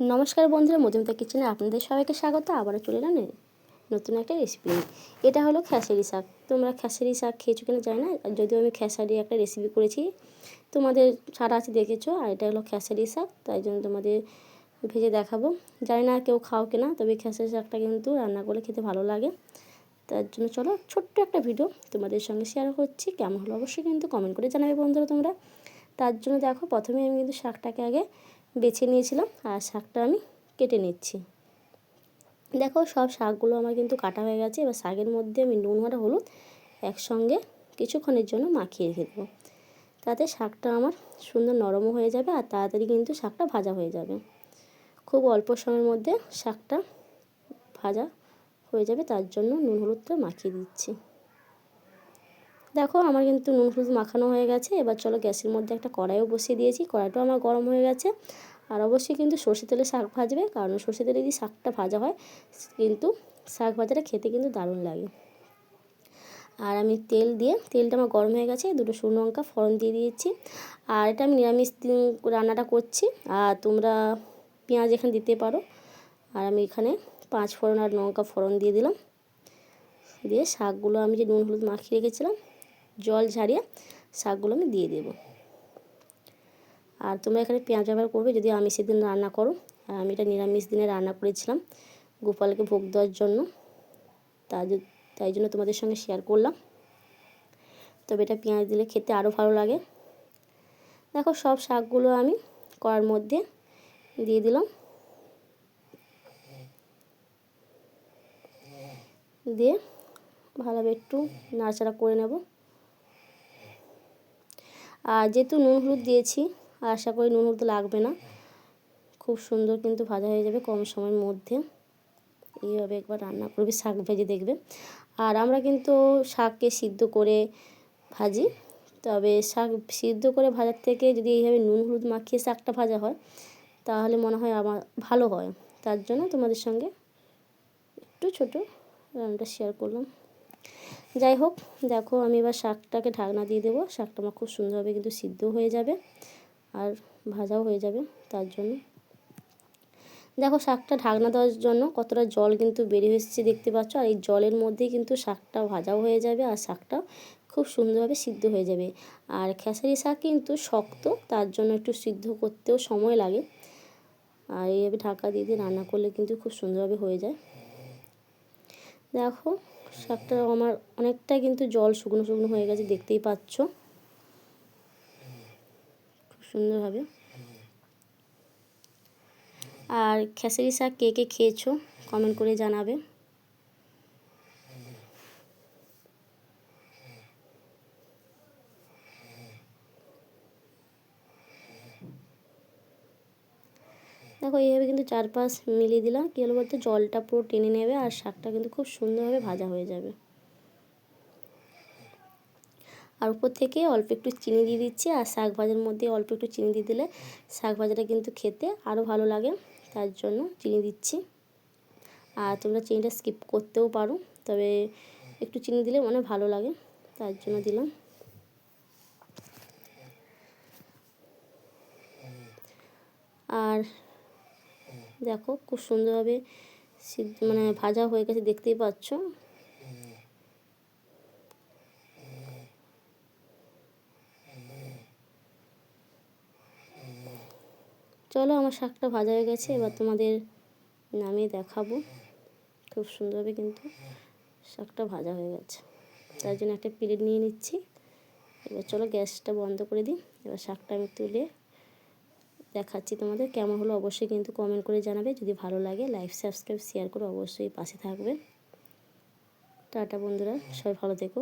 নমস্কার বন্ধুরা, মধুমিতা কিচেনে আপনাদের সবাইকে স্বাগত। আবারও চলে এলাম নতুন একটা রেসিপি এটা হলো খেসারি শাক। তোমরা খেসারি শাক খেয়েছো কিনা জানি না, যদিও আমি খেসারি একটা রেসিপি করেছি। তোমাদের সারা আছে দেখেছ, আর এটা হলো খেসারি শাক, তাই জন্য তোমাদের ভেজে দেখাবো। জানি না কেউ খাও কিনা, তবে খেসারি শাকটা কিন্তু রান্না করে খেতে ভালো লাগে। তার জন্য চলো ছোট্ট একটা ভিডিও তোমাদের সঙ্গে শেয়ার করছি। কেমন হলো অবশ্যই কিন্তু কমেন্ট করে জানাবে বন্ধুরা তোমরা। তার জন্য দেখো প্রথমে আমি কিন্তু শাকটাকে আগে বেছে নিয়েছিলাম আর শাকটা আমি কেটে নিচ্ছি। দেখো সব শাকগুলো আমার কিন্তু কাটা হয়ে গেছে। এবার শাকের মধ্যে আমি নুন আর হলুদ একসঙ্গে কিছুক্ষণের জন্য মাখিয়ে রেখে দেবো তাতে শাকটা আমার সুন্দর নরমও হয়ে যাবে আর তাড়াতাড়ি কিন্তু শাকটা ভাজা হয়ে যাবে। খুব অল্প সময়ের মধ্যে শাকটা ভাজা হয়ে যাবে। তার জন্য নুন, হলুদটা মাখিয়ে দিচ্ছি। দেখো আমার কিন্তু নুন হলুদ মাখানো হয়ে গেছে। এবার চলো গ্যাসের মধ্যে একটা কড়াইও বসিয়ে দিয়েছি। কড়াইটাও আমার গরম হয়ে গেছে। আর অবশ্যই কিন্তু সর্ষে তেলে শাক ভাজবে, কারণ সর্ষে তেলে যদি শাকটা ভাজা হয়, কিন্তু শাক ভাজাটা খেতে কিন্তু দারুণ লাগে। আর আমি তেল দিয়ে, তেলটা আমার গরম হয়ে গেছে, দুটো শুকনো লঙ্কা, ফোড়ন দিয়ে দিয়েছি। আর এটা আমি নিরামিষ রান্নাটা করছি। আর তোমরা পেঁয়াজ এখানে দিতে পারো। আর আমি এখানে পাঁচ ফোড়ন আর লঙ্কা ফোড়ন দিয়ে দিলাম। দিয়ে শাকগুলো আমি যে নুন হলুদ মাখিয়ে রেখেছিলাম জল ঝারিয়ে শাকগুলো আমি দিয়ে দেবো। আর তোমরা এখানে পেঁয়াজ ব্যবহার করবে যদি আমি সেদিন রান্না করো। আর আমি এটা নিরামিষ দিনে রান্না করেছিলাম, গোপালকে ভোগ দেওয়ার জন্য। তাই তাই জন্য তোমাদের সঙ্গে শেয়ার করলাম। তবে এটা পেঁয়াজ দিলে খেতে আরও ভালো লাগে। দেখো সব শাকগুলো আমি করার মধ্যে দিয়ে দিলাম। দিয়ে ভালোভাবে একটু নাড়াচাড়া করে নেব। আর যেহেতু নুন হলুদ দিয়েছি, আশা করি নুন হলুদ লাগবে না। খুব সুন্দর কিন্তু ভাজা হয়ে যাবে কম সময়ের মধ্যে। এইভাবে একবার রান্না করবে, শাক ভেজে দেখবে। আর আমরা কিন্তু শাককে সিদ্ধ করে ভাজি। তবে শাক সিদ্ধ করে ভাজার থেকে যদি এইভাবে নুন হলুদ মাখিয়ে শাকটা ভাজা হয়, তাহলে মনে হয় আমার ভালো হয়। তার জন্য তোমাদের সঙ্গে একটু ছোটো রান্নাটা শেয়ার করলাম। যাই হোক, দেখো আমি এবার শাকটাকে ঢাকনা দিয়ে দেবো। শাকটা আমার খুব সুন্দরভাবে কিন্তু সিদ্ধ হয়ে যাবে আর ভাজাও হয়ে যাবে তার জন্য। দেখো শাকটা ঢাকনা দেওয়ার জন্য কতটা জল কিন্তু বেরিয়ে এসেছে দেখতে পাচ্ছ, আর এই জলের মধ্যেই কিন্তু শাকটা ভাজাও হয়ে যাবে আর শাকটা খুব সুন্দরভাবে সিদ্ধ হয়ে যাবে। আর খেসারি শাক কিন্তু শক্ত, তার জন্য একটু সিদ্ধ করতেও সময় লাগে। আর এইভাবে ঢাকা দিয়ে দিয়ে রান্না করলে কিন্তু খুব সুন্দরভাবে হয়ে যায়। দেখো শাকটা আমার অনেকটা কিন্তু জল শুকনো শুকনো হয়ে গেছে, দেখতেই পাচ্ছ। খুব সুন্দরভাবে আর খেসারি শাক কে কে খেয়েছো? কমেন্ট করে জানাবে। দেখো, এইভাবে কিন্তু চারপাশ মিলিয়ে দিলাম। কী হলো বলতে? জলটা পুরো টেনে নেবে আর শাকটা কিন্তু খুব সুন্দরভাবে ভাজা হয়ে যাবে। আর উপর থেকে অল্প একটু চিনি দিয়ে দিচ্ছি। আর শাক ভাজার মধ্যে অল্প একটু চিনি দিয়ে দিলে শাক ভাজাটা কিন্তু খেতে আরও ভালো লাগে। তার জন্য চিনি দিচ্ছি। আর তোমরা চিনিটা স্কিপ করতেও পারো, তবে একটু চিনি দিলে অনেক ভালো লাগে। তার জন্য দিলাম। আর দেখো খুব সুন্দরভাবে মানে ভাজা হয়ে গেছে, দেখতেই পাচ্ছ। চলো আমার শাকটা ভাজা হয়ে গেছে, এবার তোমাদের নামিয়ে দেখাবো। খুব সুন্দরভাবে কিন্তু শাকটা ভাজা হয়ে গেছে। তার জন্য একটা প্লেট নিয়ে নিচ্ছি। এবার চলো গ্যাসটা বন্ধ করে দিই। এবার শাকটা আমি তুলে দেখাচ্ছি তোমাদের, কেমন হলো অবশ্যই কিন্তু কমেন্ট করে জানাবে। যদি ভালো লাগে লাইক সাবস্ক্রাইব শেয়ার করে অবশ্যই পাশে থাকবে। টাটা বন্ধুরা, সবাই ভালো থেকো।